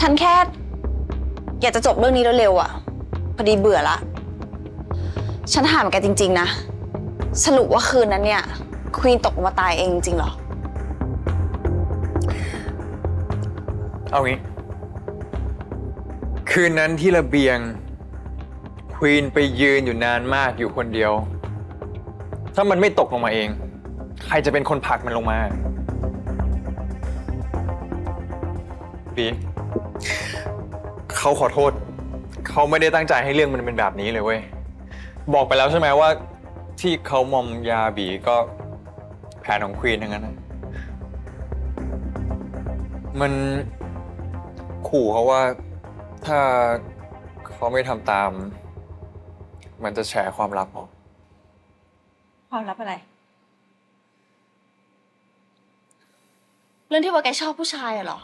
ฉันแค่ อยากจะจบเรื่องนี้เร็วๆอะพอดีเบื่อละ ฉันถามแกจริง ๆ นะ สรุปว่าคืนนั้นเนี่ย ควีนตกลงมาตายเองจริงเหรอ เอางี้ คืนนั้นที่ระเบียง ควีนไปยืนอยู่นานมากอยู่คนเดียว ถ้ามันไม่ตกลงมาเอง ใครจะเป็นคนผลักมันลงมา บี เขาขอโทษ เขาไม่ได้ตั้งใจให้เรื่องมันเป็นแบบนี้เลยเว้ย บอกไปแล้วใช่ไหมว่า ที่เขามอมยาบีก็แผนของควีนทั้งนั้นนะมันขู่เขาว่าถ้าเขาไม่ทำตาม มันจะแฉความลับออก ความลับอะไร เรื่องที่ว่าแกชอบผู้ชายอะเหรอ